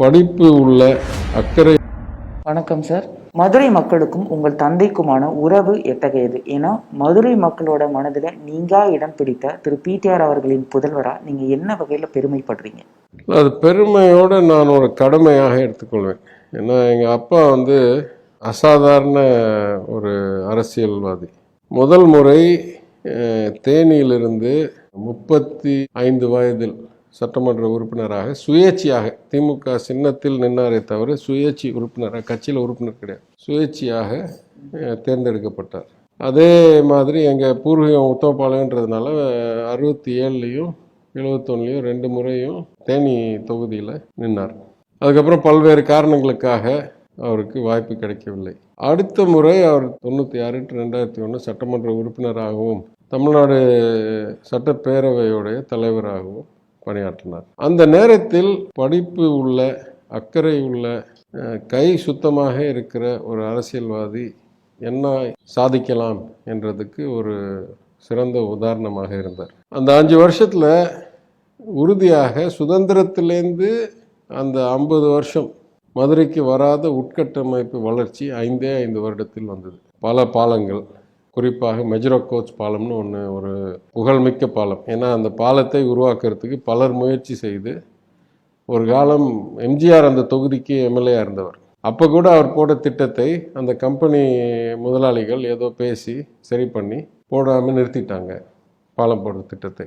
படிப்பு உள்ள அக்கறை வணக்கம் சார் மதுரை மக்களுக்கும் உங்கள் தந்தைக்குமான உறவு எத்தகையது? ஏன்னா மதுரை மக்களோட மனதில் நீங்கா இடம் பிடித்த திரு. பிடிஆர் அவர்களின் புதல்வரா நீங்க என்ன வகையில பெருமைப்படுறீங்க? அது பெருமையோடு நான் ஒரு கடமையாக எடுத்துக்கொள்வேன். ஏன்னா எங்கள் அப்பா வந்து அசாதாரண ஒரு அரசியல்வாதி. முதல் முறை தேனியிலிருந்து முப்பத்தி ஐந்து வயதில் சட்டமன்ற உறுப்பினராக சுயேட்சையாக திமுக சின்னத்தில் நின்னாரே தவிர சுயேட்சை உறுப்பினராக கட்சியில் உறுப்பினர் கிடையாது. சுயேட்சையாக தேர்ந்தெடுக்கப்பட்டார். அதே மாதிரி எங்கள் பூர்வீகம் உத்தமபாளையன்றதுனால அறுபத்தி ஏழுலேயும் எழுபத்தொன்னுலையும் ரெண்டு முறையும் தேனி தொகுதியில் நின்னார். அதுக்கப்புறம் பல்வேறு காரணங்களுக்காக அவருக்கு வாய்ப்பு கிடைக்கவில்லை. அடுத்த முறை அவர் தொண்ணூற்றி ஆறு டு ரெண்டாயிரத்தி ஒன்று சட்டமன்ற உறுப்பினராகவும் தமிழ்நாடு சட்டப்பேரவையுடைய தலைவராகவும் பணியாற்றினார். அந்த நேரத்தில் படிப்பு உள்ள அக்கறை உள்ள கை சுத்தமாக இருக்கிற ஒரு அரசியல்வாதி என்ன சாதிக்கலாம் என்றதுக்கு ஒரு சிறந்த உதாரணமாக இருந்தார். அந்த அஞ்சு வருஷத்தில் உறுதியாக சுதந்திரத்திலேருந்து அந்த ஐம்பது வருஷம் மதுரைக்கு வராத உட்கட்டமைப்பு வளர்ச்சி ஐந்தே ஐந்து வருடத்தில் வந்தது. பல பாலங்கள் குறிப்பாக மெஜரோ கோச் பாலம்னு ஒன்று ஒரு புகழ்மிக்க பாலம். ஏன்னா அந்த பாலத்தை உருவாக்குறதுக்கு பலர் முயற்சி செய்து ஒரு காலம் எம்ஜிஆர் அந்த தொகுதிக்கு எம்எல்ஏ இருந்தவர். அப்போ கூட அவர் போட்ட திட்டத்தை அந்த கம்பெனி முதலாளிகள் ஏதோ பேசி சரி பண்ணி போடாமல் நிறுத்திட்டாங்க பாலம் போடுற திட்டத்தை.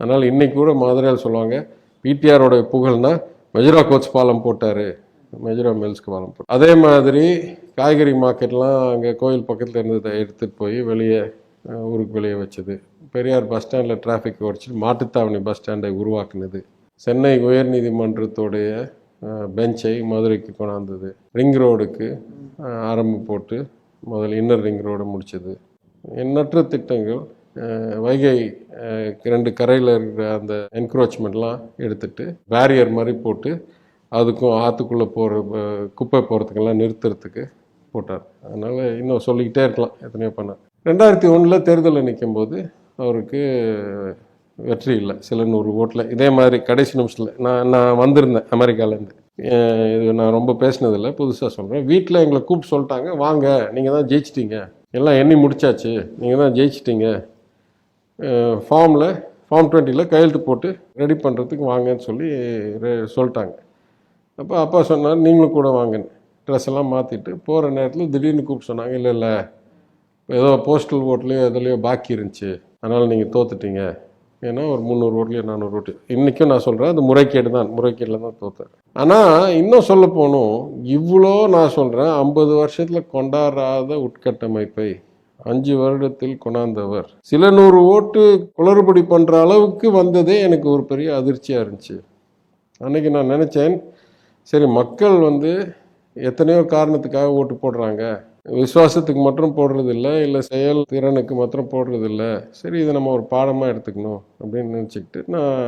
அதனால் இன்னைக்கு கூட மதுரையில் சொல்லுவாங்க பிடிஆரோட புகழ்னா மெஜரா கோச் பாலம் போட்டார் மெஜரா மில்ஸ்க்கு பாலம் போட்டார். அதே மாதிரி காய்கறி மார்க்கெட்லாம் அங்கே கோயில் பக்கத்தில் இருந்ததை எடுத்துகிட்டு போய் வெளியே ஊருக்கு வெளியே வச்சது. பெரியார் பஸ் ஸ்டாண்டில் டிராஃபிக் குறைச்சி மாட்டுத்தாவணி பஸ் ஸ்டாண்டை உருவாக்குனது. சென்னை உயர்நீதிமன்றத்துடைய பெஞ்சை மதுரைக்கு கொண்டாந்தது. ரிங் ரோடுக்கு ஆரம்பம் போட்டு முதல்ல இன்னர் ரிங் ரோடு முடிச்சது. எண்ணற்ற திட்டங்கள் வைகை ரெண்டு கரையில் இருக்கிற அந்த என்க்ரோச்மெண்ட்லாம் எடுத்துட்டு பேரியர் மாதிரி போட்டு அதுக்கும் ஆற்றுக்குள்ளே போகிற குப்பை போகிறதுக்கெல்லாம் நிறுத்துறதுக்கு போட்டார். அதனால் இன்னும் சொல்லிக்கிட்டே இருக்கலாம் எத்தனையோ பண்ணார் ரெண்டாயிரத்தி ஒன்றில் தேர்தலில் நிற்கும் போது அவருக்கு வெற்றி இல்லை சில நூறு ஓட்டில். இதே மாதிரி கடைசி நிமிஷத்தில் நான் நான் வந்திருந்தேன் அமெரிக்காலேருந்து. இது நான் ரொம்ப பேசினதில்லை புதுசாக சொல்கிறேன் வீட்டில் எங்களை கூப்பிட்டு சொல்லிட்டாங்க வாங்க நீங்கள் தான் ஜெயிச்சிட்டீங்க. எல்லாம் எண்ணி முடிச்சாச்சு நீங்கள் தான் ஜெயிச்சிட்டிங்க. ஃபார்மில் ஃபார்ம் டுவெண்ட்டியில் கையெழுத்து போட்டு ரெடி பண்ணுறதுக்கு வாங்கன்னு சொல்லி சொல்லிட்டாங்க. அப்போ அப்பா சொன்னார் நீங்களும் கூட வாங்கன்னு. ட்ரெஸ் எல்லாம் மாற்றிட்டு போகிற நேரத்தில் திடீர்னு கூப்பிட்டு சொன்னாங்க இல்லை இல்லை. ஏதோ போஸ்டல் ஓட்லேயோ எதுலேயோ பாக்கி இருந்துச்சு. அதனால் நீங்கள் தோத்துட்டீங்க. ஏன்னா ஒரு முந்நூறு ஓட்லேயோ நானூறு ஓட்டு இன்றைக்கும் நான் சொல்கிறேன் அது முறைகேடு தான். முறைகேடில் தான் தோத்தார் ஆனால் இன்னும் சொல்ல போகணும் இவ்வளோ நான் சொல்கிறேன் ஐம்பது வருஷத்தில் கொண்டாடாத உட்கட்டமைப்பை அஞ்சு வருடத்தில் கொண்டாந்தவர் சில நூறு ஓட்டு குளறுபடி பண்ணுற அளவுக்கு வந்ததே எனக்கு ஒரு பெரிய அதிர்ச்சியாக இருந்துச்சு. அன்றைக்கி நான் நினச்சேன் சரி மக்கள் வந்து எத்தனையோ காரணத்துக்காக ஓட்டு போடுறாங்க. விசுவாசத்துக்கு மட்டும் போடுறது இல்லை இல்லை செயல் திறனுக்கு மாத்திரம் போடுறது இல்லை சரி இதை நம்ம ஒரு பாடமாக எடுத்துக்கணும் அப்படின்னு நினச்சிக்கிட்டு நான்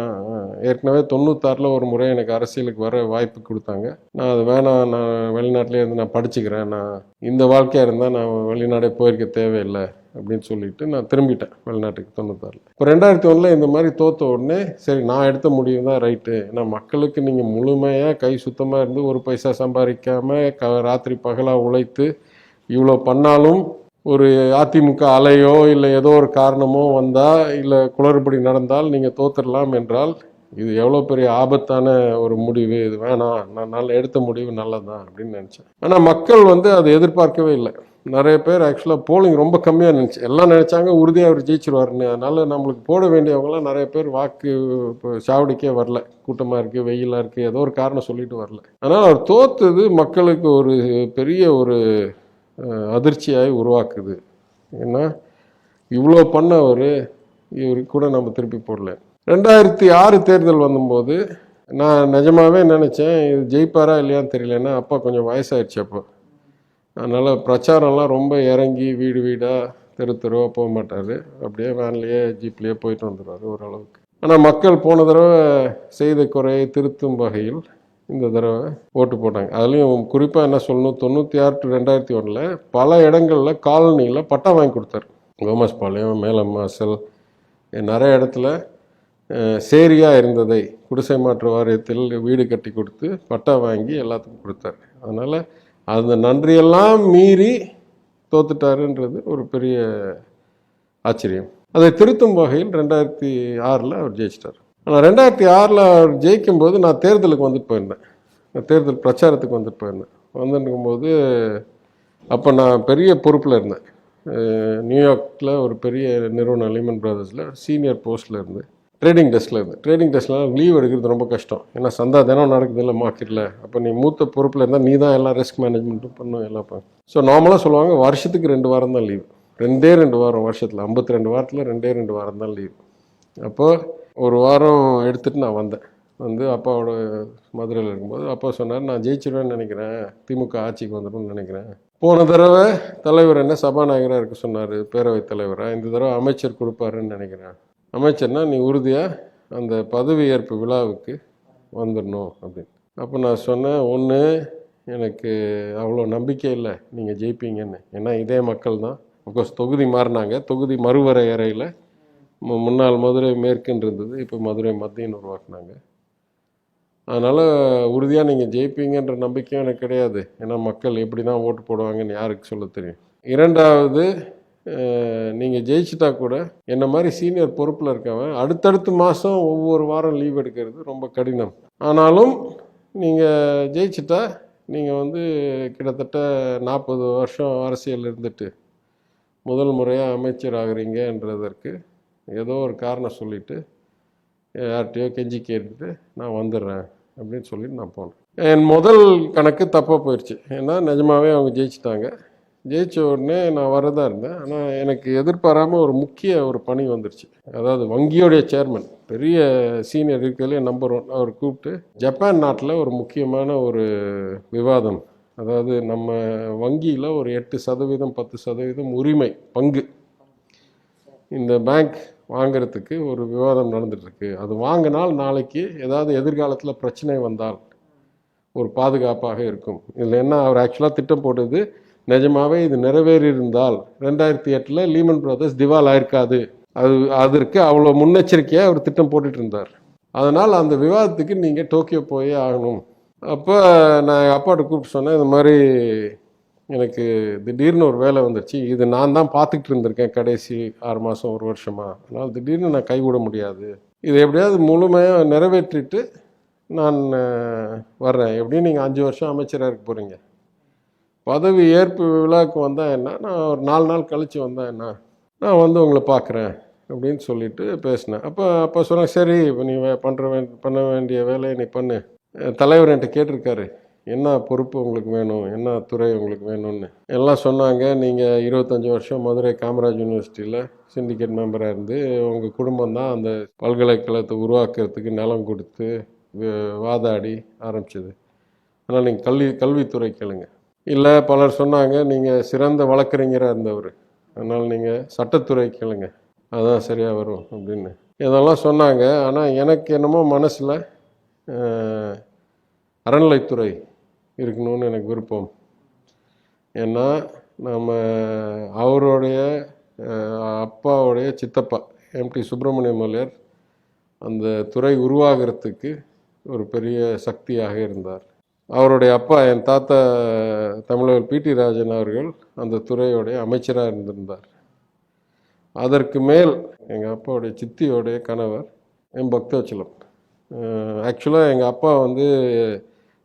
ஏற்கனவே தொண்ணூத்தாறில் ஒரு முறை எனக்கு அரசியலுக்கு வர வாய்ப்பு கொடுத்தாங்க. நான் அது வேணாம் நான் வெளிநாட்டிலே இருந்து நான் படிச்சுக்கிறேன். நான் இந்த வாழ்க்கையாக இருந்தால் நான் வெளிநாடே போயிருக்க தேவையில்லை. அப்படின்னு சொல்லிட்டு நான் திரும்பிட்டேன் வெளிநாட்டுக்கு தொண்ணூத்தாறில். இப்போ ரெண்டாயிரத்தி ஒன்றில் இந்த மாதிரி தோத்த உடனே சரி நான் எடுத்த முடிவு தான் ரைட்டு. ஏன்னா மக்களுக்கு நீங்கள் முழுமையாக கை சுத்தமாக இருந்து ஒரு பைசா சம்பாதிக்காமல் க ராத்திரி பகலாக உழைத்து இவ்வளோ பண்ணாலும் ஒரு அதிமுக அலையோ இல்லை ஏதோ ஒரு காரணமோ வந்தால் இல்லை குளறுபடி நடந்தால் நீங்கள் தோத்துடலாம் என்றால் இது எவ்வளோ பெரிய ஆபத்தான ஒரு முடிவு? இது வேணாம். நான் நல்ல எடுத்த முடிவு நல்லதான் அப்படின்னு நினச்சேன். ஆனால் மக்கள் வந்து அதை எதிர்பார்க்கவே இல்லை. நிறைய பேர் ஆக்சுவலாக போலிங் ரொம்ப கம்மியாக இருந்துச்சு எல்லாம் நினச்சாங்க உறுதியாக அவர் ஜெயிச்சிருவார்னு அதனால் நம்மளுக்கு போட வேண்டியவங்களாம் நிறைய பேர் வாக்கு இப்போ சாவடிக்கே வரல. கூட்டமாக இருக்குது வெயிலாக இருக்குது ஏதோ ஒரு காரணம் சொல்லிட்டு வரல. அதனால் அவர் தோத்தது மக்களுக்கு ஒரு பெரிய ஒரு அதிர்ச்சியாகி உருவாக்குது. ஏன்னா இவ்வளோ பண்ணவர் இவருக்கு கூட நம்ம திருப்பி போடல. ரெண்டாயிரத்தி ஆறு தேர்தல் வந்தபோது நான் நிஜமாகவே நினச்சேன் இது ஜெயிப்பாரா இல்லையான்னு தெரியலன்னா அப்பா கொஞ்சம் வயசாகிடுச்சு அப்போ. அதனால் பிரச்சாரம்லாம் ரொம்ப இறங்கி வீடு வீடாக தெரு தெருவாக போக மாட்டார். அப்படியே வேன்லேயே ஜீப்லேயே போயிட்டு வந்துடுவார் ஓரளவுக்கு. ஆனால் மக்கள் போன தடவை செய்த குறையை திருத்தும் வகையில் இந்த தடவை ஓட்டு போட்டாங்க. அதுலேயும் குறிப்பாக என்ன சொல்லணும் தொண்ணூற்றி ஆறு டு ரெண்டாயிரத்தி ஒன்றில் பல இடங்களில் காலனியில் பட்டா வாங்கி கொடுத்தாரு. கோமஸ் பாளையம் மேலம்மாசல் நிறைய இடத்துல சேரியாக இருந்ததை குடிசை மாற்று வாரியத்தில் வீடு கட்டி கொடுத்து பட்டா வாங்கி எல்லாத்துக்கும் கொடுத்தாரு. அதனால் அந்த நன்றியெல்லாம் மீறி தோத்துட்டாருன்றது ஒரு பெரிய ஆச்சரியம். அதை திருத்தும் வகையில் ரெண்டாயிரத்தி ஆறில் அவர் ஜெயிச்சிட்டார். ஆனால் ரெண்டாயிரத்தி ஆறில் அவர் ஜெயிக்கும்போது நான் தேர்தலுக்கு வந்துட்டு போயிருந்தேன். நான் தேர்தல் பிரச்சாரத்துக்கு வந்துட்டு போயிருந்தேன். வந்துருக்கும்போது அப்போ நான் பெரிய பொறுப்பில் இருந்தேன். நியூயார்க்கில் ஒரு பெரிய நிறுவனம் லிமன் பிரதர்ஸில் சீனியர் போஸ்ட்டில் இருந்தேன். ட்ரேடிங் டெஸ்கில் இருந்து. ட்ரேடிங் டெஸ்ட்லாம் லீவ் எடுக்கிறது ரொம்ப கஷ்டம். ஏன்னா சந்தா தினம் நடக்குது இல்லை மார்க்கெட்டில் அப்போ நீ மூத்த பொறுப்பில் இருந்தால் நீ தான் எல்லாம் ரிஸ்க் மேனேஜ்மெண்ட்டும் பண்ணும் எல்லாம் ஸோ நார்மலாக சொல்லுவாங்க வருஷத்துக்கு ரெண்டு வாரம் தான் லீவ் ரெண்டே ரெண்டு வாரம் வருஷத்தில். ஐம்பத்தி ரெண்டு வாரத்தில் ரெண்டே ரெண்டு வாரம் தான் லீவ் அப்போது ஒரு வாரம் எடுத்துகிட்டு நான் வந்தேன். வந்து அப்பாவோட மதுரையில் இருக்கும்போது அப்பா சொன்னார் நான் ஜெயிச்சிடுவேன்னு நினைக்கிறேன். திமுக ஆட்சிக்கு வந்துடும்னு நினைக்கிறேன். போன தடவை தலைவர் என்ன சபாநாயகராக இருக்க சொன்னார் பேரவைத் தலைவராக இந்த தடவை அமைச்சர் கொடுப்பாருன்னு நினைக்கிறேன். அமைச்சர்னா நீ உறுதியாக அந்த பதவியேற்பு விழாவுக்கு வந்துடணும் அப்படின்னு. அப்போ நான் சொன்னேன் ஒன்று எனக்கு அவ்வளோ நம்பிக்கை இல்லை நீங்கள் ஜெயிப்பீங்கன்னு. ஏன்னா இதே மக்கள் தான். அஃப்கோர்ஸ் தொகுதி மாறினாங்க. தொகுதி மறுவரையறையில் மு- முன்னாள் மதுரை மேற்குன்னு இருந்தது இப்போ மதுரை மத்தியன்னு உருவாக்குனாங்க. அதனால் உறுதியாக நீங்கள் ஜெயிப்பீங்கன்ற நம்பிக்கையும் எனக்கு கிடையாது. ஏன்னா மக்கள் எப்படி தான் ஓட்டு போடுவாங்கன்னு யாருக்கு சொல்ல தெரியும்? இரண்டாவது நீங்கள் ஜெயிச்சிட்டா கூட என்ன மாதிரி சீனியர் பொறுப்பில் இருக்கவன் அடுத்தடுத்த மாதம் ஒவ்வொரு வாரம் லீவ் எடுக்கிறது ரொம்ப கடினம். ஆனாலும் நீங்கள் ஜெயிச்சிட்டா நீங்கள் வந்து கிட்டத்தட்ட நாற்பது வருஷம் அரசியல் இருந்துட்டு முதல் முறையாக அமைச்சர் ஆகுறீங்கன்றதற்கு ஏதோ ஒரு காரணம் சொல்லிவிட்டு யார்கிட்டையோ கெஞ்சி கேட்டுட்டு நான் வந்துடுறேன் அப்படின்னு சொல்லிட்டு நான் போனேன். என் முதல் கணக்கு தப்பாக போயிடுச்சு ஏன்னா நிஜமாவே அவங்க ஜெயிச்சிட்டாங்க. ஜெயிச்ச உடனே நான் வரதா இருந்தேன். ஆனால் எனக்கு எதிர்பாராமல் ஒரு முக்கிய ஒரு பணி வந்துருச்சு. அதாவது வங்கியோடைய சேர்மன் பெரிய சீனியர் இருக்கிறதுலே நம்பர் ஒன் அவர் கூப்பிட்டு ஜப்பான் நாட்டில் ஒரு முக்கியமான ஒரு விவாதம். அதாவது நம்ம வங்கியில் ஒரு எட்டு சதவீதம் பத்து சதவீதம் உரிமை பங்கு. இந்த பேங்க் வாங்கிறதுக்கு ஒரு விவாதம் நடந்துகிட்ருக்கு அது வாங்கினால் நாளைக்கு ஏதாவது எதிர்காலத்தில் பிரச்சனை வந்தால் ஒரு பாதுகாப்பாக இருக்கும். இதில் என்ன அவர் ஆக்சுவலாக திட்டம் போட்டது? நிஜமாவே இது நிறைவேறி இருந்தால் ரெண்டாயிரத்தி எட்டில் லீமன் பிரதர்ஸ் திவால் ஆயிருக்காது. அது அதற்கு அவ்வளோ முன்னெச்சரிக்கையாக அவர் திட்டம் போட்டுட்டு இருந்தார் அதனால் அந்த விவாதத்துக்கு நீங்கள் டோக்கியோ போயே ஆகணும். அப்போ நான் அப்பாட்ட கூப்பிட்டு சொன்னேன் இந்த மாதிரி எனக்கு திடீர்னு ஒரு வேலை வந்துருச்சு. இது நான் தான் பார்த்துக்கிட்டு இருந்திருக்கேன் கடைசி ஆறு மாதம் ஒரு வருஷமாக அதனால் திடீர்னு நான் கைவிட முடியாது. இது எப்படியாவது முழுமையாக நிறைவேற்றிட்டு நான் வர்றேன். எப்படியும் நீங்கள் அஞ்சு வருஷம் அமைச்சராக இருக்க போகிறீங்க பதவி ஏற்பு விழாவுக்கு வந்தால் என்ன? நான் ஒரு நாலு நாள் கழித்து வந்தால் என்ன? நான் வந்து உங்களை பார்க்குறேன் அப்படின்னு சொல்லிட்டு பேசினேன். அப்போ அப்போ சொன்னேன் சரி இப்போ நீ வே- பண்ணுற வே பண்ண வேண்டிய வேலையை நீ பண்ணு. தலைவர் என்கிட்ட கேட்டிருக்காரு என்ன பொறுப்பு உங்களுக்கு வேணும்? என்ன துறை உங்களுக்கு வேணும்னு? எல்லாம் சொன்னாங்க. நீங்கள் இருபத்தஞ்சி வருஷம் மதுரை காமராஜ் யூனிவர்சிட்டியில் சிண்டிகேட் மெம்பராக இருந்து உங்கள் குடும்பம் தான் அந்த பல்கலைக்கழகத்தை உருவாக்குறதுக்கு நிலம் கொடுத்து வாதாடி ஆரம்பிச்சது. அதனால் நீங்கள் கல்வி கல்வித்துறை கேளுங்க. இல்லை பலர் சொன்னாங்க நீங்கள் சிறந்த வழக்கறிஞராக இருந்தவர். அதனால் நீங்கள் சட்டத்துறை கேளுங்க. அதான் சரியாக வரும் அப்படின்னு. இதெல்லாம் சொன்னாங்க. ஆனால் எனக்கு என்னமோ மனசில் அறநிலைத்துறை இருக்கணும்னு எனக்கு விருப்பம். ஏன்னா நம்ம அவருடைய அப்பாவுடைய சித்தப்பா எம்டி சுப்பிரமணியம் மலையர் அந்த துறை உருவாகிறதுக்கு ஒரு பெரிய சக்தியாக இருந்தார். அவருடைய அப்பா என் தாத்தா தமிழர் பிடி ராஜன் அவர்கள் அந்த துறையோடைய அமைச்சராக இருந்திருந்தார். அதற்கு மேல் எங்கள் அப்பாவுடைய சித்தியோடைய கணவர் என் பக்தவச்சலம் ஆக்சுவலாக எங்கள் அப்பா வந்து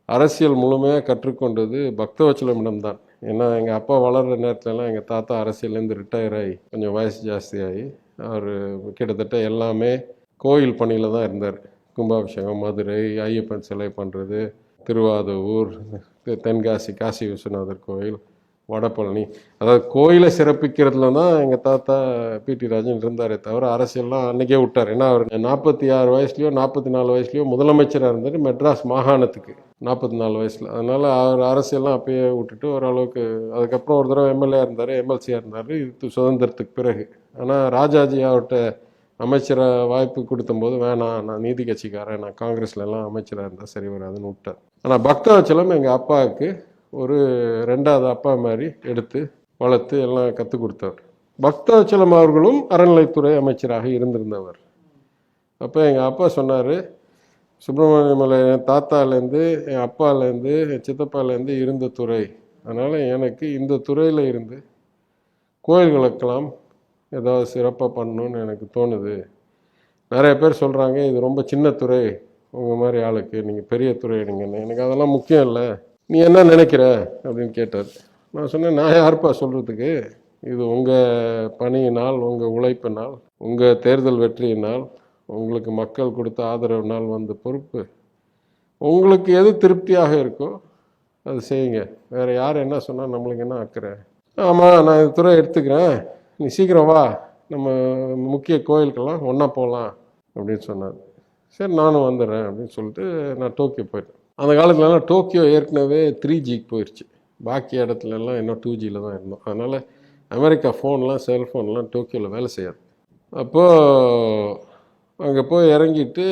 அரசியல் முழுமையாக கற்றுக்கொண்டது பக்தவச்சலமிடம்தான் ஏன்னா எங்கள் அப்பா வளர்கிற நேரத்துலலாம் எங்கள் தாத்தா அரசியல்லேருந்து ரிட்டையர் ஆகி கொஞ்சம் வயசு ஜாஸ்தியாகி அவர் கிட்டத்தட்ட எல்லாமே கோயில் பணியில் தான் இருந்தார். கும்பாபிஷேகம் மதுரை ஐயப்பன் சிலை பண்ணுறது திருவாதூர் தெ- தென்காசி காசி விஸ்வநாதர் கோயில் வடபழனி. அதாவது கோயிலை சிறப்பிக்கிறதுல தான் எங்கள் தாத்தா பிடி ராஜன் இருந்தாரே தவிர அரசியல்லாம் அன்னைக்கே விட்டார். ஏன்னா அவர் நாற்பத்தி ஆறு வயசுலையோ நாற்பத்தி நாலு வயசுலையோ முதலமைச்சராக இருந்தார் மெட்ராஸ் மாகாணத்துக்கு. நாற்பத்தி நாலு வயசில். அதனால் அவர் அரசியல்லாம் அப்பயே விட்டுட்டு ஓரளவுக்கு அதுக்கப்புறம் ஒரு தடவை எம்எல்ஏ இருந்தார் எம்எல்சியாக இருந்தார் இது சுதந்திரத்துக்கு பிறகு. ஆனால் ராஜாஜி அவர்கிட்ட அமைச்சராக வாய்ப்பு கொடுத்தம்போது வேணாம் நான் நீதி கட்சிக்காரன் நான் காங்கிரஸ்லலாம் அமைச்சராக இருந்தால் சரி வராதுன்னு விட்டார் ஆனால் பக்தாச்சலம் எங்கள் அப்பாவுக்கு ஒரு ரெண்டாவது அப்பா மாதிரி எடுத்து வளர்த்து எல்லாம் கற்றுக் கொடுத்தவர் பக்தாச்சலம் அவர்களும் அறநிலைத்துறை அமைச்சராக இருந்திருந்தவர். அப்போ எங்கள் அப்பா சொன்னார் சுப்பிரமணியமலை என் தாத்தாலேருந்து என் அப்பாலேருந்து என் சித்தப்பாலேருந்து இருந்த துறை. அதனால் எனக்கு இந்த துறையில் இருந்து கோயில்களுக்கெல்லாம் ஏதாவது சிறப்பாக பண்ணணும்னு எனக்கு தோணுது. நிறைய பேர் சொல்கிறாங்க இது ரொம்ப சின்ன துறை உங்கள் மாதிரி ஆளுக்கு நீங்கள் பெரிய துறை எடுங்கன்னு எனக்கு அதெல்லாம் முக்கியம் இல்லை. நீ என்ன நினைக்கிற? அப்படின்னு கேட்டார். நான் சொன்னேன் நான் யாருப்பா சொல்கிறதுக்கு இது உங்கள் பணியினால் உங்கள் உழைப்பினால் உங்கள் தேர்தல் வெற்றியினால் உங்களுக்கு மக்கள் கொடுத்த ஆதரவினால் வந்த பொறுப்பு. உங்களுக்கு எது திருப்தியாக இருக்கோ அது செய்யுங்க. வேறு யார் என்ன சொன்னால் நம்மளுக்கு என்ன ஆக்குற ஆமாம் நான் இந்த துறை எடுத்துக்கிறேன். நீ சீக்கிரம் வா. நம்ம முக்கிய கோயிலுக்கெல்லாம் ஒன்றா போகலாம் அப்படின்னு சொன்னார். சரி நானும் வந்துடுறேன் அப்படின்னு சொல்லிட்டு நான் டோக்கியோ போயிட்டேன். அந்த காலத்துலலாம் டோக்கியோ ஏற்கனவே த்ரீ ஜிக்கு போயிடுச்சு பாக்கி இடத்துலலாம் இன்னும் டூ ஜியில் தான் இருந்தோம். அதனால் அமெரிக்கா ஃபோன்லாம் செல்ஃபோன்லாம் டோக்கியோவில் வேலை செய்யாது. அப்போது அங்கே போய் இறங்கிட்டு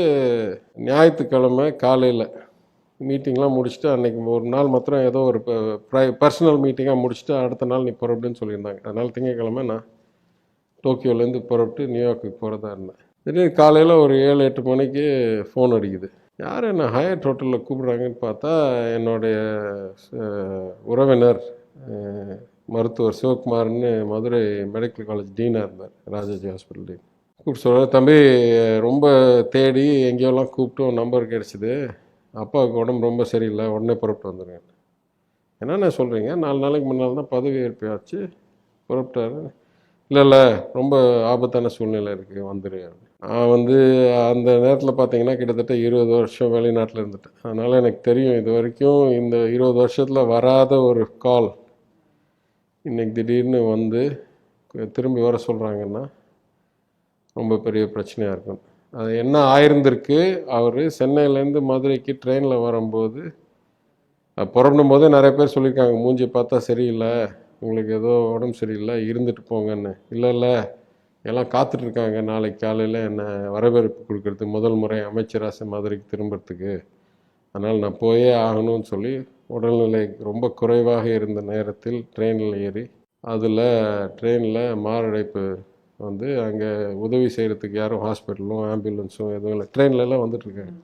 ஞாயிற்றுக்கிழமை காலையில் மீட்டிங்லாம் முடிச்சுட்டு அன்றைக்கி ஒரு நாள் மாத்திரம் ஏதோ ஒரு பர்சனல் மீட்டிங்காக முடிச்சுட்டு அடுத்த நாள் நீ போகிற அப்படின்னு சொல்லியிருந்தாங்க. அதனால் திங்கக்கிழமை நான் டோக்கியோலேருந்து புறப்பட்டு நியூயார்க்குக்கு போகிறதா இருந்தேன். திடீர்னு காலையில் ஒரு ஏழு எட்டு மணிக்கு ஃபோன் அடிக்குது. யார் என்ன ஹையர் ஹோட்டலில் கூப்பிட்றாங்கன்னு பார்த்தா என்னுடைய உறவினர் மருத்துவர் சிவகுமார்னு மதுரை மெடிக்கல் காலேஜ் டீனாக இருந்தார் ராஜாஜி ஹாஸ்பிட்டல் டீன் கூப்பிட்டு சொல்கிறார் தம்பி ரொம்ப தேடி எங்கேயோலாம் கூப்பிட்டு உன் நம்பர் கிடச்சிது. அப்பாவுக்கு உடம்பு ரொம்ப சரியில்லை உடனே புறப்பட்டு வந்துடுங்க என்னென்ன சொல்கிறீங்க நாலு நாளைக்கு முன்னால் தான் பதவி ஏற்பு ஆச்சு. புறப்பட்டாரு. இல்லை இல்லை ரொம்ப ஆபத்தான சூழ்நிலை இருக்குது வந்துரு. நான் வந்து அந்த நேரத்தில் பார்த்தீங்கன்னா கிட்டத்தட்ட இருபது வருஷம் வெளிநாட்டில் இருந்துட்டேன். அதனால் எனக்கு தெரியும் இது வரைக்கும் இந்த இருபது வருஷத்தில் வராத ஒரு கால் இன்றைக்கி திடீர்னு வந்து திரும்பி வர சொல்கிறாங்கன்னா ரொம்ப பெரிய பிரச்சனையாக இருக்கும். அது என்ன ஆயிருந்திருக்கு அவர் சென்னையிலேருந்து மதுரைக்கு ட்ரெயினில் வரும்போது புறப்படும் போதே நிறைய பேர் சொல்லியிருக்காங்க மூஞ்சி பார்த்தா சரியில்லை உங்களுக்கு ஏதோ உடம்பு சரியில்லை இருந்துட்டு போங்கன்னு. இல்லை இல்லை எல்லாம் காத்துட்டு இருக்காங்க நாளைக்கு காலையில் என்னை வரவேற்பு கொடுக்கறது முதல் முறை அமைச்சராச மதுரைக்கு திரும்புறதுக்கு. அதனால் நான் போயே ஆகணும்னு சொல்லி உடல்நிலை ரொம்ப குறைவாக இருந்த நேரத்தில் ட்ரெயினில் ஏறி அதில் ட்ரெயினில் மாரடைப்பு வந்து அங்கே உதவி செய்கிறதுக்கு யாரும் ஹாஸ்பிட்டலும் ஆம்புலன்ஸும் எதுவும் இல்லை. ட்ரெயின்லலாம் வந்துட்டுருக்காங்க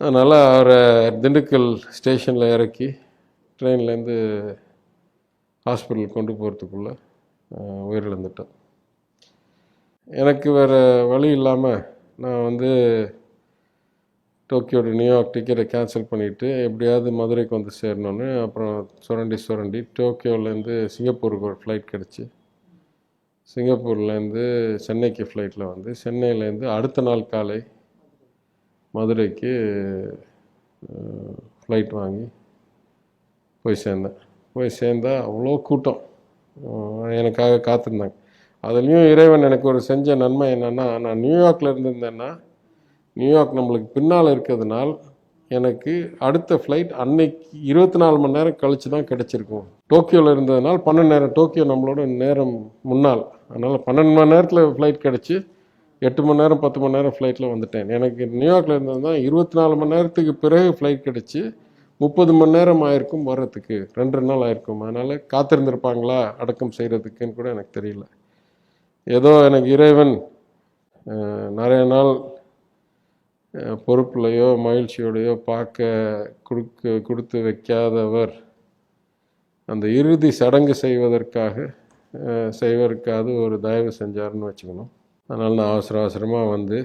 அதனால் அவரை திண்டுக்கல் ஸ்டேஷனில் இறக்கி ட்ரெயின்லேருந்து ஹாஸ்பிட்டல் கொண்டு போகிறதுக்குள்ளே உயிரிழந்துட்டேன். எனக்கு வேறு வழி இல்லாமல் நான் வந்து டோக்கியோ நியூயார்க் டிக்கெட்டை கேன்சல் பண்ணிவிட்டு எப்படியாவது மதுரைக்கு வந்து சேரணுன்னு அப்புறம் சுரண்டி சுரண்டி டோக்கியோலேருந்து சிங்கப்பூருக்கு ஒரு ஃப்ளைட் கிடச்சி. சிங்கப்பூர்லேருந்து சென்னைக்கு ஃப்ளைட்டில் வந்து சென்னையிலேருந்து அடுத்த நாள் காலை மதுரைக்கு ஃப்ளைட் வாங்கி போய் சேர்ந்தேன். போய் சேர்ந்தா அவ்வளோ கூட்டம். எனக்காக காத்திருந்தாங்க. அதுலேயும் இறைவன் எனக்கு ஒரு செஞ்ச நன்மை என்னென்னா நான் நியூயார்க்கில் இருந்திருந்தேன்னா நியூயார்க் நம்மளுக்கு பின்னால் இருக்கிறதுனால் எனக்கு அடுத்த ஃப்ளைட் அன்னைக்கு இருபத்தி நாலு மணி நேரம் கழித்து தான் கிடச்சிருக்கும். டோக்கியோவில் இருந்ததுனால் பன்னெண்டு நேரம் டோக்கியோ நம்மளோட நேரம் முன்னால். அதனால் பன்னெண்டு மணி நேரத்தில் ஃப்ளைட் கிடச்சி எட்டு மணி நேரம் பத்து மணி நேரம் ஃப்ளைட்டில் வந்துட்டேன். எனக்கு நியூயார்க்கில் இருந்தது தான் இருபத்தி நாலு மணி நேரத்துக்கு பிறகு ஃப்ளைட் கிடச்சி முப்பது மணி நேரம் ஆயிருக்கும் வர்றதுக்கு. ரெண்டு நாள் ஆயிருக்கும். அதனால் காத்திருந்திருப்பாங்களா? அடக்கம் செய்கிறதுக்குன்னு கூட எனக்கு தெரியல. ஏதோ எனக்கு இறைவன் நிறைய நாள் பொறுப்புலையோ மகிழ்ச்சியோடையோ பார்க்க கொடுக்க கொடுத்து வைக்காதவர் அந்த இறுதி சடங்கு செய்வதற்காக செய்வதற்காவது ஒரு தயவு செஞ்சாருன்னு வச்சுக்கணும். அதனால் நான் அவசர அவசரமாக வந்து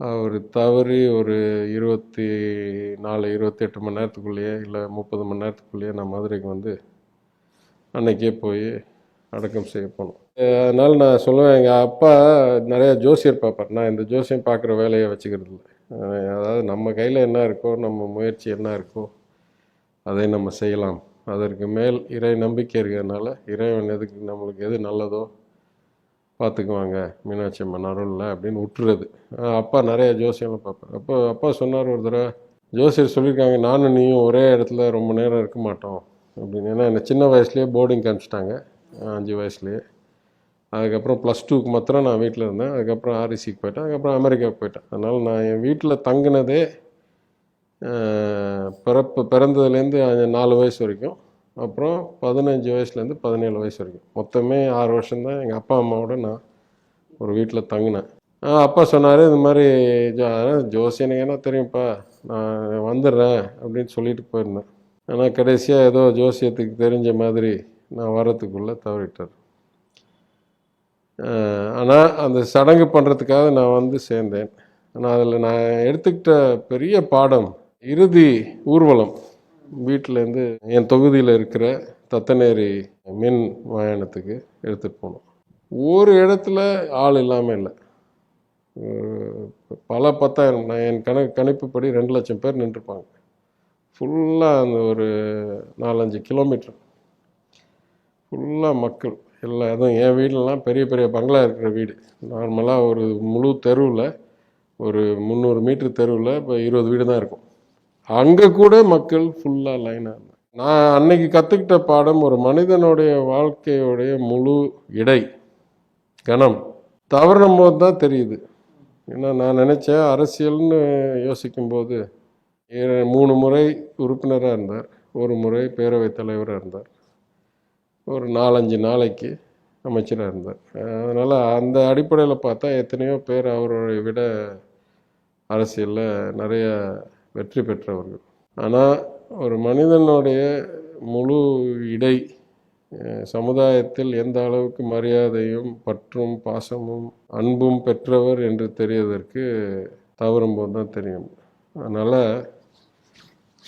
அவர் தவறி ஒரு இருபத்தி நாலு இருபத்தெட்டு மணி நேரத்துக்குள்ளேயே இல்லை முப்பது மணி நேரத்துக்குள்ளேயே நான் மதுரைக்கு வந்து அன்னைக்கே போய் அடக்கம் செய்ய போனோம் அதனால் நான் சொல்லுவேன் எங்கள் அப்பா நிறையா ஜோசியர் பார்ப்பார். நான் இந்த ஜோசியம் பார்க்குற வேலையை வச்சுக்கிறது இல்லை. அதாவது நம்ம கையில் என்ன இருக்கோ நம்ம முயற்சி என்ன இருக்கோ அதை நம்ம செய்யலாம். அதற்கு மேல் இறை நம்பிக்கை இருக்கிறதுனால இறைவன் எதுக்கு நம்மளுக்கு எது நல்லதோ பார்த்துக்குவாங்க. மீனாட்சி அம்மன் அருளில் அப்படின்னு விட்டுறது அப்பா நிறைய ஜோசியம்லாம் பார்ப்பார். அப்போ அப்பா சொன்னார் ஒரு தடவை ஜோசியர் சொல்லியிருக்காங்க நானும் நீயும் ஒரே இடத்துல ரொம்ப நேரம் இருக்க மாட்டோம் அப்படின்னு. ஏன்னா என்னை சின்ன வயசுலேயே போர்டிங் காமிச்சிட்டாங்க அஞ்சு வயசுலேயே. அதுக்கப்புறம் ப்ளஸ் டூக்கு மாத்திரம் நான் வீட்டில் இருந்தேன். அதுக்கப்புறம் ஆர்இசிக்கு போயிட்டேன் அதுக்கப்புறம் அமெரிக்காவுக்கு போயிட்டேன். அதனால் நான் என் வீட்டில் தங்கினதே பிறப்பு பிறந்ததுலேருந்து நாலு வயசு வரைக்கும். அப்புறம் பதினஞ்சு வயசுலேருந்து பதினேழு வயசு வரைக்கும். மொத்தமே ஆறு வருஷம்தான் எங்கள் அப்பா அம்மாவோட நான் ஒரு வீட்டில் தங்கினேன். அப்பா சொன்னார் இந்த மாதிரி ஜோ அதான் ஜோசி எனக்கு என்ன தெரியும்ப்பா? நான் வந்துடுறேன் அப்படின்னு சொல்லிட்டு போயிருந்தேன். ஆனால் கடைசியாக ஏதோ ஜோசியத்துக்கு தெரிஞ்ச மாதிரி நான் வரத்துக்குள்ளே தவறிட்டார் ஆனால் அந்த சடங்கு பண்ணுறதுக்காக நான் வந்து சேர்ந்தேன். ஆனால் அதில் நான் எடுத்துக்கிட்ட பெரிய பாடம் இறுதி ஊர்வலம். வீட்டிலேருந்து என் தொகுதியில் இருக்கிற தத்தநேரி மின் வாயனத்துக்கு எடுத்துகிட்டு போனோம். ஒரு இடத்துல ஆள் இல்லாமல் இல்லை. பல பத்தாயிரம் நான் என் கணக்கு கணிப்புப்படி ரெண்டு லட்சம் பேர் நின்றுப்பாங்க. ஃபுல்லாக அந்த ஒரு நாலஞ்சு கிலோமீட்டர். ஃபுல்லாக மக்கள். எல்லா அதுவும் என் வீட்டிலலாம் பெரிய பெரிய பங்களா இருக்கிற வீடு. நார்மலாக ஒரு முழு தெருவில் ஒரு முந்நூறு மீட்ரு தெருவில் இப்போ இருபது வீடு தான் இருக்கும். அங்கே கூட மக்கள் ஃபுல்லாக லைனாக இருந்தாங்க. நான் அன்னைக்கு கற்றுக்கிட்ட பாடம் ஒரு மனிதனுடைய வாழ்க்கையுடைய முழு இடை கணம். தவறும் போது தான் தெரியுது. ஏன்னா நான் நினச்சேன் அரசியல்னு யோசிக்கும்போது ஏ- மூணு முறை உறுப்பினராக இருந்தார் ஒரு முறை பேரவைத் தலைவராக இருந்தார் ஒரு நாலஞ்சு நாளைக்கு அமைச்சராக இருந்தார் அதனால் அந்த அடிப்படையில் பார்த்தா எத்தனையோ பேர் அவரை விட அரசியலில் நிறைய வெற்றி பெற்றவர்கள். ஆனால் ஒரு மனிதனுடைய முழு இடை சமுதாயத்தில் எந்த அளவுக்கு மரியாதையும் பற்றும் பாசமும் அன்பும் பெற்றவர் என்று தெரியவதற்கு தவறும்போது தான் தெரியும். அதனால்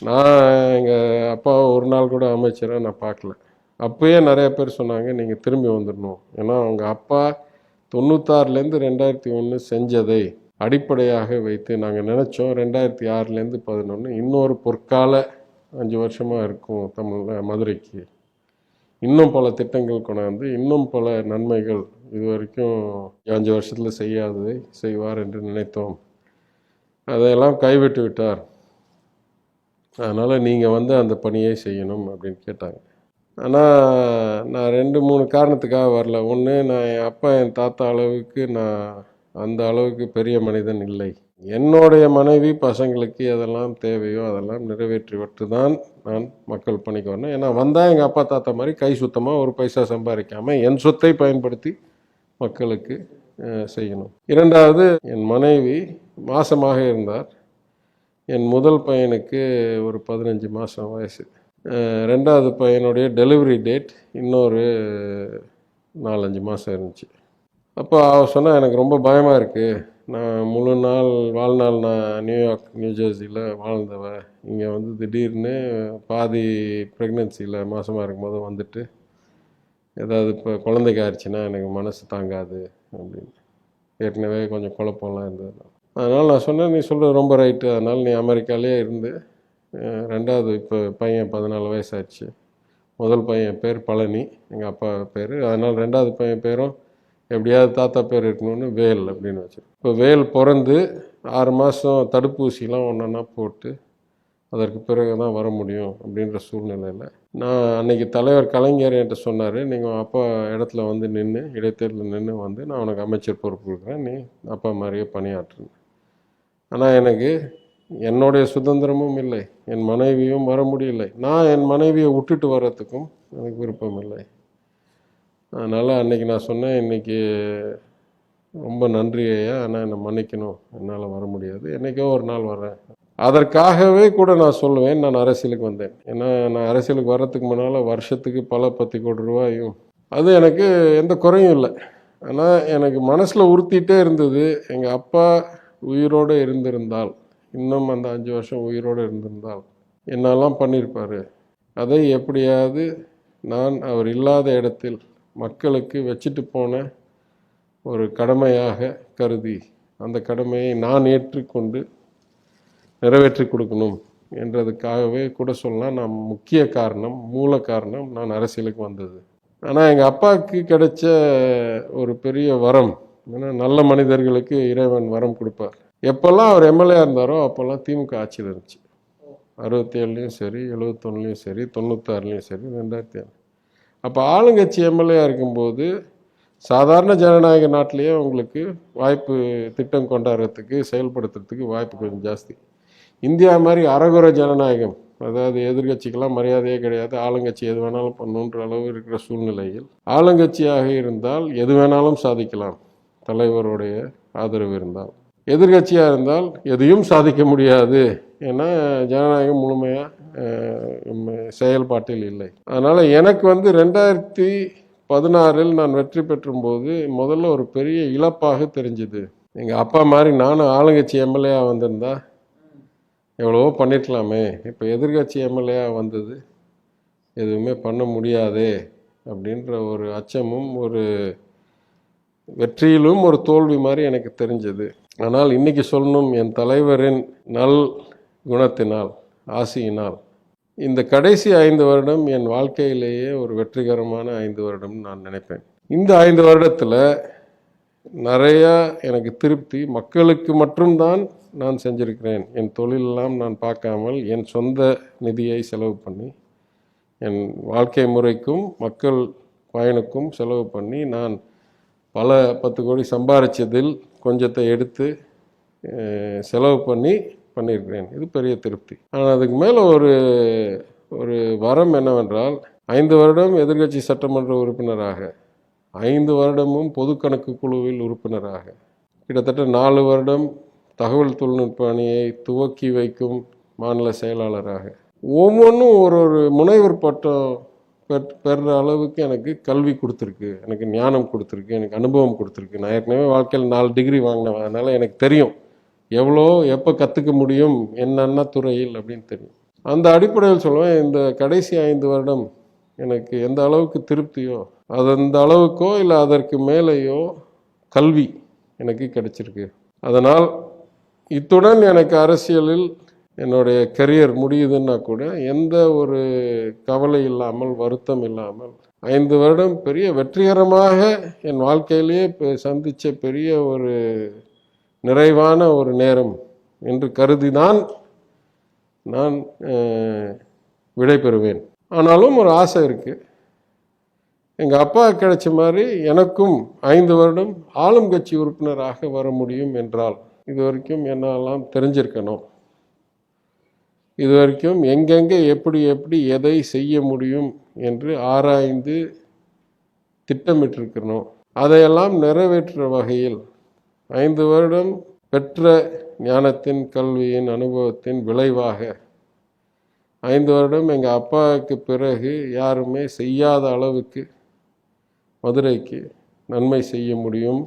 நான் எங்கள் அப்பா ஒரு நாள் கூட அமைச்சராக நான் பார்க்கல. அப்போயே நிறைய பேர் சொன்னாங்க நீங்கள் திரும்பி வந்துடணும் ஏன்னா அவங்க அப்பா தொண்ணூத்தாறுலேருந்து ரெண்டாயிரத்தி ஒன்று செஞ்சதை அடிப்படையாக வைத்து நாங்கள் நினச்சோம். ரெண்டாயிரத்தி ஆறுலேருந்து பதினொன்று இன்னொரு பொற்கால அஞ்சு வருஷமாக இருக்கும் தமிழ் மதுரைக்கு. இன்னும் பல திட்டங்கள் கொண்டாந்து இன்னும் பல நன்மைகள் இது வரைக்கும் அஞ்சு வருஷத்தில் செய்யாததை செய்வார் என்று நினைத்தோம். அதையெல்லாம் கைவிட்டு விட்டார். அதனால் நீங்கள் வந்து அந்த பணியை செய்யணும் அப்படின்னு கேட்டாங்க. ஆனால் நான் ரெண்டு மூணு காரணத்துக்காக வரல. ஒன்று நான் என் அப்பா என் தாத்தா அளவுக்கு நான் அந்த அளவுக்கு பெரிய மனிதன் இல்லை. என்னுடைய மனைவி பசங்களுக்கு எதெல்லாம் தேவையோ அதெல்லாம் நிறைவேற்றி விட்டு தான் நான் மக்கள் பணிக்கு வரணும். ஏன்னா வந்தால் எங்கள் அப்பா தாத்தா மாதிரி கை சுத்தமாக ஒரு பைசா சம்பாதிக்காமல் என் சொத்தை பயன்படுத்தி மக்களுக்கு செய்யணும். இரண்டாவது என் மனைவி மாசமாக இருந்தார். என் முதல் பையனுக்கு ஒரு பதினஞ்சு மாதம் வயசு. ரெண்டாவது பையனுடைய டெலிவரி டேட் இன்னொரு நாலஞ்சு மாதம் இருந்துச்சு. அப்போ அவ சொன்னால் எனக்கு ரொம்ப பயமாக இருக்குது நான் முழு நாள் வாழ்நாள் நான் நியூயார்க் நியூ வாழ்ந்தவன் வாழ்ந்தவ. இங்கே வந்து திடீர்னு பாதி ப்ரெக்னென்சியில் மாதமாக இருக்கும்போது வந்துட்டு ஏதாவது இப்போ குழந்தைக்கு ஆயிடுச்சுன்னா எனக்கு மனசு தாங்காது அப்படின்னு. ஏற்கனவே கொஞ்சம் குழப்பம்லாம் இருந்தது. அதனால் நான் சொன்னேன் நீ சொல்கிறது ரொம்ப ரைட்டு. அதனால் நீ அமெரிக்காலேயே இருந்து ரெண்டாவது இப்போ பையன் பதினாலு வயசாச்சு முதல் பையன் பேர் பழனி எங்கள் அப்பா பேர். அதனால் ரெண்டாவது பையன் பேரும் எப்படியாவது தாத்தா பேர் இருக்கணும்னு வேல் அப்படின்னு வச்சு இப்போ வேல் பிறந்து ஆறு மாதம் தடுப்பூசிலாம் ஒன்றா போட்டு அதற்கு பிறகு தான் வர முடியும் அப்படின்ற சூழ்நிலையில் நான் அன்னைக்கு தலைவர் கலைஞர் என்கிட்ட சொன்னார் நீங்கள் அப்பா இடத்துல வந்து நின்று இடைத்தேர்தலில் நின்று வந்து நான் உனக்கு அமைச்சர் பொறுப்பு கொடுக்குறேன். நீ அப்பா மாதிரியே பணியாற்றுன்னு. ஆனால் எனக்கு என்னுடைய சுதந்திரமும் இல்லை என் மனைவியும் வர முடியலை. நான் என் மனைவியை விட்டுட்டு வர்றதுக்கும் எனக்கு விருப்பம் இல்லை. அதனால் அன்னைக்கு நான் சொன்னேன் இன்னைக்கு ரொம்ப நன்றி ஐயா ஆனால் என்னை மன்னிக்கணும். என்னால் வர முடியாது. என்னைக்கோ ஒரு நாள் வர்றேன். அதற்காகவே கூட நான் சொல்லுவேன் நான் அரசியலுக்கு வந்தேன். ஏன்னா நான் அரசியலுக்கு வர்றதுக்கு முன்னால் வருஷத்துக்கு பல பத்து கோடி ரூபாயும் அது எனக்கு எந்த குறையும் இல்லை. ஆனால் எனக்கு மனசில் உறுத்திட்டே இருந்தது எங்கள் அப்பா உயிரோடு இருந்திருந்தால் இன்னும் அந்த அஞ்சு வருஷம் உயிரோடு இருந்திருந்தால் என்னெல்லாம் பண்ணியிருப்பார் அதை எப்படியாவது நான் அவர் இல்லாத இடத்தில் மக்களுக்கு வச்சுட்டு போன ஒரு கடமையாக கருதி அந்த கடமையை நான் ஏற்றுக்கொண்டு நிறைவேற்றி கொடுக்கணும் என்றதுக்காகவே கூட சொல்லலாம். நான் முக்கிய காரணம் மூல காரணம் நான் அரசியலுக்கு வந்தது. ஆனால் எங்கள் அப்பாவுக்கு கிடைச்ச ஒரு பெரிய வரம் ஏன்னா நல்ல மனிதர்களுக்கு இறைவன் வரம் கொடுப்பார். எப்போல்லாம் அவர் எம்எல்ஏ இருந்தாரோ அப்போல்லாம் திமுக ஆட்சியில் இருந்துச்சு. அறுபத்தேழுலையும் சரி எழுபத்தொன்னுலையும் சரி தொண்ணூத்தாறுலையும் சரி ரெண்டாயிரத்தி ஏழு. அப்போ ஆளுங்கட்சி எம்எல்ஏ இருக்கும்போது சாதாரண ஜனநாயக நாட்டிலேயே உங்களுக்கு வாய்ப்பு திட்டம் கொண்டாடுறதுக்கு செயல்படுத்துறதுக்கு வாய்ப்பு கொஞ்சம் ஜாஸ்தி. இந்தியா மாதிரி அறகுறை ஜனநாயகம் அதாவது எதிர்கட்சிக்கெல்லாம் மரியாதையே கிடையாது ஆளுங்கட்சி எது வேணாலும் பண்ணுன்ற அளவு இருக்கிற சூழ்நிலையில் ஆளுங்கட்சியாக இருந்தால் எது வேணாலும் சாதிக்கலாம் தலைவருடைய ஆதரவு இருந்தால். எதிர்கட்சியாக இருந்தால் எதையும் சாதிக்க முடியாது ஏன்னா ஜனநாயகம் முழுமையாக செயல்பாட்டில் இல்லை. அதனால் எனக்கு வந்து ரெண்டாயிரத்தி பதினாறில் நான் வெற்றி பெற்றும்போது முதல்ல ஒரு பெரிய இழப்பாக தெரிஞ்சுது. எங்கள் அப்பா மாதிரி நானும் ஆளுங்கட்சி எம்எல்ஏயாக வந்திருந்தா எவ்வளவோ பண்ணிருக்கலாமே. இப்போ எதிர்கட்சி எம்எல்ஏயாக வந்தது எதுவுமே பண்ண முடியாதே அப்படின்ற ஒரு அச்சமும் ஒரு வெற்றியிலும் ஒரு தோல்வி மாதிரி எனக்கு தெரிஞ்சது. ஆனால் இன்னைக்கு சொல்லணும் என் தலைவரின் நல் குணத்தினால். ஆசியினால். இந்த கடைசி ஐந்து வருடம் என் வாழ்க்கையிலேயே ஒரு வெற்றிகரமான ஐந்து வருடம் நான் நினைப்பேன். இந்த ஐந்து வருடத்தில் நிறையா எனக்கு திருப்தி மக்களுக்கு மட்டும்தான் நான் செஞ்சிருக்கிறேன். என் தொழிலெல்லாம் நான் பார்க்காமல் என் சொந்த நிதியை செலவு பண்ணி என் வாழ்க்கை முறைக்கும் மக்கள் பயனுக்கும் செலவு பண்ணி நான் பல பத்து கோடி சம்பாரிச்சதில் கொஞ்சத்தை எடுத்து செலவு பண்ணி பண்ணியிருக்கிறேன். இது பெரிய திருப்தி. ஆனால் அதுக்கு மேலே ஒரு ஒரு வரம் என்னவென்றால் ஐந்து வருடம் எதிர்க்கட்சி சட்டமன்ற உறுப்பினராக ஐந்து வருடமும் பொது கணக்கு குழுவில் உறுப்பினராக கிட்டத்தட்ட நாலு வருடம் தகவல் தொழில்நுட்ப அணியை துவக்கி வைக்கும் மாநில செயலாளராக. ஒவ்வொன்றும் ஒரு ஒரு முனைவர் பட்டம் பெற் பெறுற அளவுக்கு எனக்கு கல்வி கொடுத்துருக்கு. எனக்கு ஞானம் கொடுத்துருக்கு. எனக்கு அனுபவம் கொடுத்துருக்கு. நான் ஏற்கனவே வாழ்க்கையில் நாலு டிகிரி வாங்கினேன். அதனால் எனக்கு தெரியும். எவ்வளோ எப்போ கற்றுக்க முடியும் என்னென்ன துறையில் அப்படின்னு தெரியும். அந்த அடிப்படையில் சொல்லுவேன் இந்த கடைசி ஐந்து வருடம் எனக்கு எந்த அளவுக்கு திருப்தியோ அது அந்த அளவுக்கோ இல்லை அதற்கு மேலேயோ கல்வி எனக்கு கிடைச்சிருக்கு. அதனால் இத்துடன் எனக்கு அரசியலில் என்னுடைய கரியர் முடியுதுன்னா கூட எந்த ஒரு கவலை இல்லாமல் வருத்தம் இல்லாமல் ஐந்து வருடம் பெரிய வெற்றிகரமாக என் வாழ்க்கையிலேயே பெ- பெரிய ஒரு நிறைவான ஒரு நேரம் என்று கருதிதான் நான் விடைபெறுவேன். விடை பெறுவேன் ஆனாலும் ஒரு ஆசை இருக்குது எங்கள் அப்பா கிடைச்ச மாதிரி எனக்கும் ஐந்து வருடம் ஆளும் கட்சி உறுப்பினராக வர முடியும் என்றால் இது வரைக்கும் என்னெல்லாம் தெரிஞ்சிருக்கணும். இது வரைக்கும் எங்கெங்கே எப்படி எப்படி எதை செய்ய முடியும் என்று ஆராய்ந்து திட்டமிட்டிருக்கணும். அதையெல்லாம் நிறைவேற்றுற வகையில் ஐந்து வருடம் பெற்ற ஞானத்தின் கல்வியின் அனுபவத்தின் விளைவாக ஐந்து வருடம் எங்கள் அப்பாவுக்கு பிறகு யாருமே செய்யாத அளவுக்கு மதுரைக்கு நன்மை செய்ய முடியும்.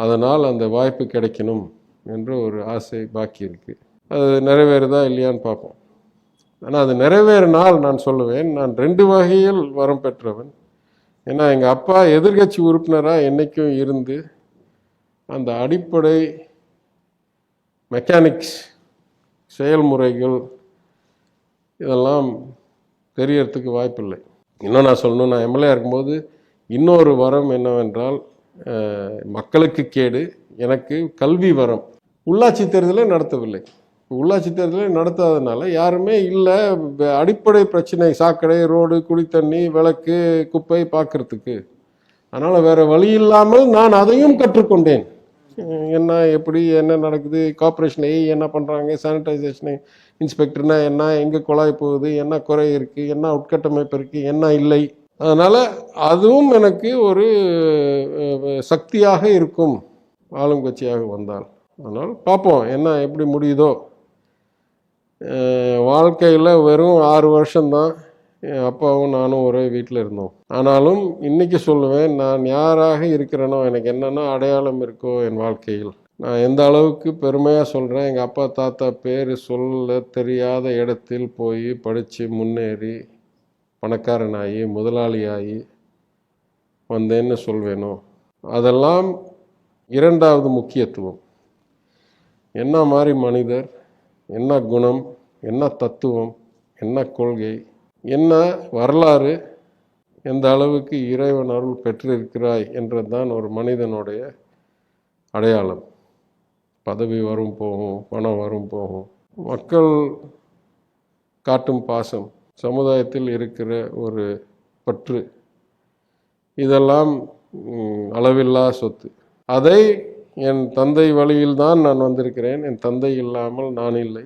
அதனால் அந்த வாய்ப்பு கிடைக்கணும் என்ற ஒரு ஆசை பாக்கி இருக்குது அது நிறைவேறுதா இல்லையான்னு பார்ப்போம். ஆனால் அது நிறைவேறினால் நான் சொல்லுவேன் நான் ரெண்டு வகையில் வரம் பெற்றவன். ஏன்னா எங்கள் அப்பா எதிர்க்கட்சி உறுப்பினராக என்றைக்கும் இருந்து அந்த அடிப்படை மெக்கானிக்ஸ் செயல்முறைகள் இதெல்லாம் தெரியறதுக்கு வாய்ப்பில்லை. இன்னும் நான் சொல்லணும் நான் எம்எல்ஏ இருக்கும்போது இன்னொரு வரம் என்னவென்றால் மக்களுக்கு கேடு எனக்கு கல்வி வரம். உள்ளாட்சி தேர்தலே நடத்தவில்லை. உள்ளாட்சி தேர்தலை நடத்தாதனால யாருமே இல்லை அடிப்படை பிரச்சனை சாக்கடை ரோடு குடித்தண்ணி விளக்கு குப்பை பார்க்கறதுக்கு அதனால் வேறு வழி இல்லாமல் நான் அதையும் கற்றுக்கொண்டேன். என்ன எப்படி என்ன நடக்குது கார்பரேஷன் ஏ என்ன பண்ணுறாங்க சானிடைசேஷன் இன்ஸ்பெக்டர்னா என்ன எங்கே குழாய் போகுது என்ன குறை இருக்குது என்ன உட்கட்டமைப்பு இருக்குது என்ன இல்லை. அதனால் அதுவும் எனக்கு ஒரு சக்தியாக இருக்கும். ஆளும் கட்சியாக வந்தால். அதனால் பார்ப்போம் என்ன எப்படி முடியுதோ. வாழ்க்கையில் வெறும் ஆறு வருஷம்தான். அப்பாவும் நானும் ஒரே வீட்டில் இருந்தோம். ஆனாலும் இன்னைக்கு சொல்லுவேன் நான் யாராக இருக்கிறேனோ எனக்கு என்னென்ன அடையாளம் இருக்கோ என் வாழ்க்கையில் நான் எந்த அளவுக்கு பெருமையாக சொல்கிறேன் எங்கள் அப்பா தாத்தா பேர் சொல்ல தெரியாத இடத்தில் போய் படித்து முன்னேறி பணக்காரனாகி முதலாளியாகி வந்தேன்னு சொல்வேனோ? அதெல்லாம் இரண்டாவது முக்கியத்துவம். என்ன மாதிரி மனிதர் என்ன குணம் என்ன தத்துவம் என்ன கொள்கை என்ன வரலாறு? எந்த அளவுக்கு இறைவன் அருள் பெற்றிருக்கிறாய் என்றதுதான் ஒரு மனிதனுடைய அடையாளம். பதவி வரும் போகும் பணம் வரும் போகும். மக்கள் காட்டும் பாசம் சமுதாயத்தில் இருக்கிற ஒரு பற்று. இதெல்லாம் அளவில்லா சொத்து. அதை என் தந்தை வழியில்தான் நான் வந்திருக்கிறேன். என் தந்தை இல்லாமல் நான் இல்லை.